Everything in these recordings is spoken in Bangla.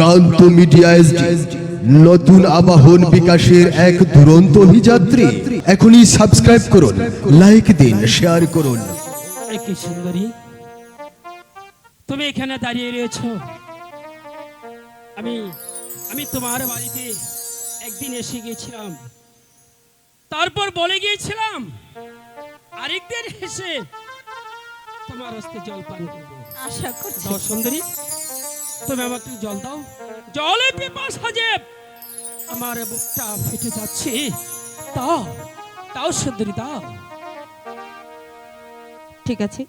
প্রান্ত মিডিয়া এসডি নতুন আবাহন বিকাশের এক দুরন্ত অভিযাত্রী। এখনই সাবস্ক্রাইব করুন লাইক দিন শেয়ার করুন। কি সুন্দরী তুমি এখানে দাঁড়িয়ে রয়েছো। আমি আমি তোমার বাড়িতে একদিন এসে গিয়েছিলাম। তারপর বলে গিয়েছিলাম আরেকদিন এসে তোমার হস্তে জল পান করব। আশা করছি। দাও সুন্দরী তুমি আমাকে একটু জল দাও। জলে পিপাস হাজেব আমার বুকটা ফেটে যাচ্ছে। দাও দাও সুন্দরী দাও। ঠিক আছে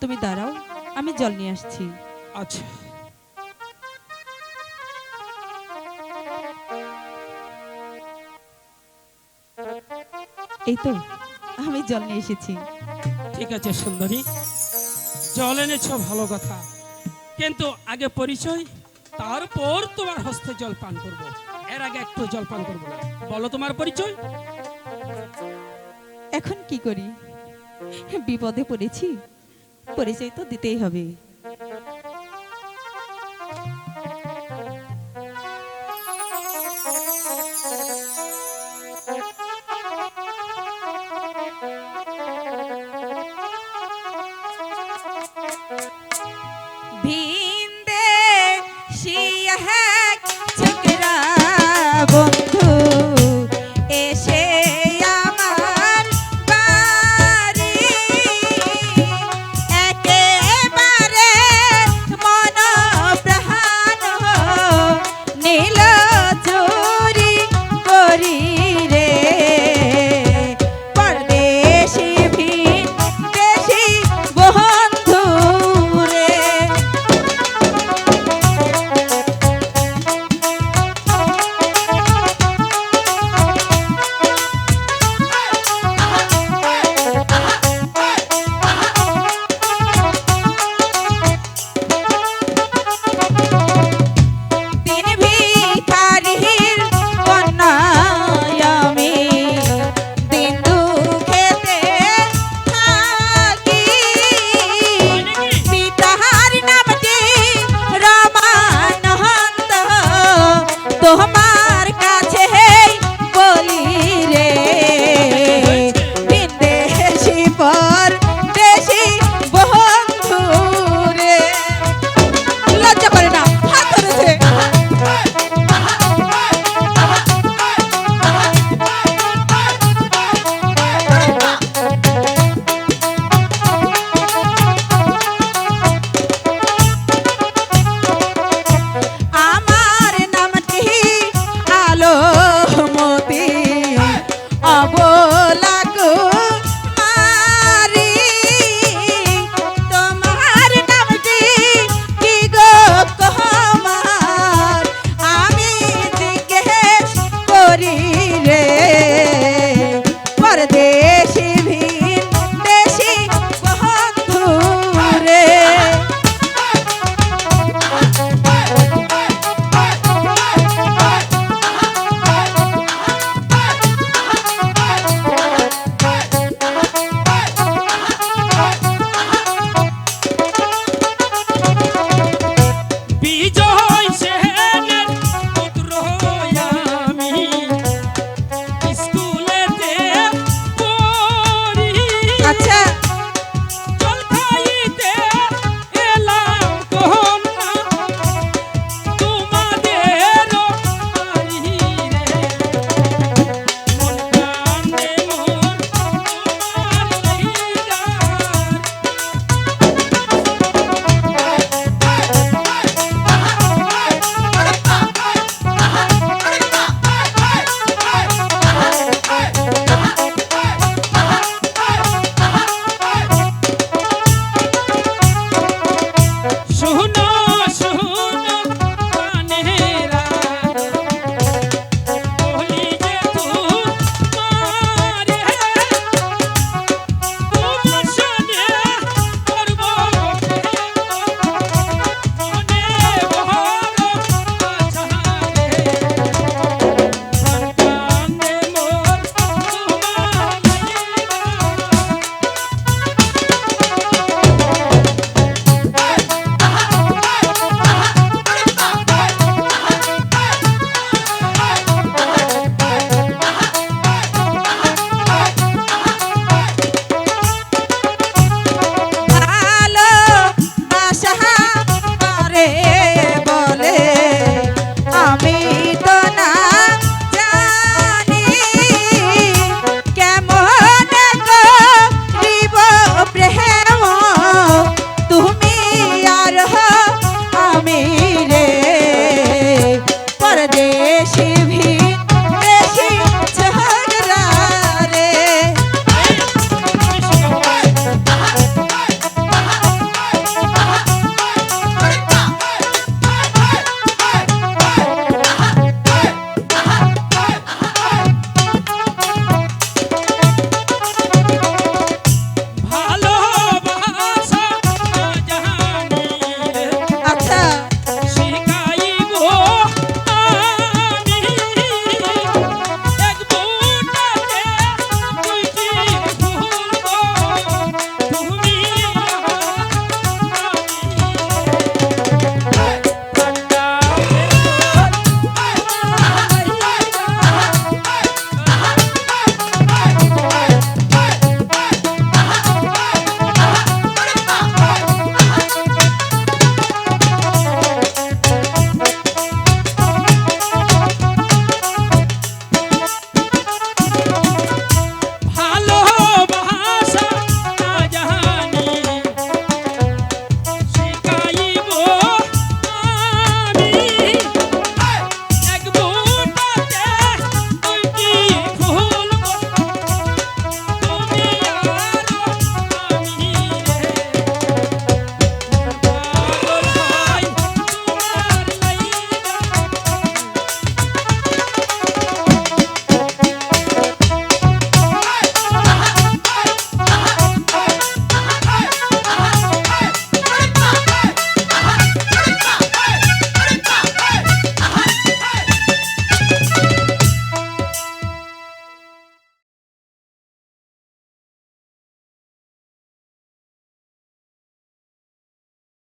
তুমি দাঁড়াও আমি জল নিয়ে আসছি। আচ্ছা। এই তো আমি জল নিয়ে এসেছি। ঠিক আছে সুন্দরী। জল এনেছ ভালো কথা। কিন্তু আগে পরিচয়, তারপর তোমার হস্তে জল পান করব। এর আগে একটু জল পান করব। বলো তোমার পরিচয়। এখন কি করি? বিপদে পড়েছি, পরিচয় তো দিতেই হবে। বন্ধু कर दे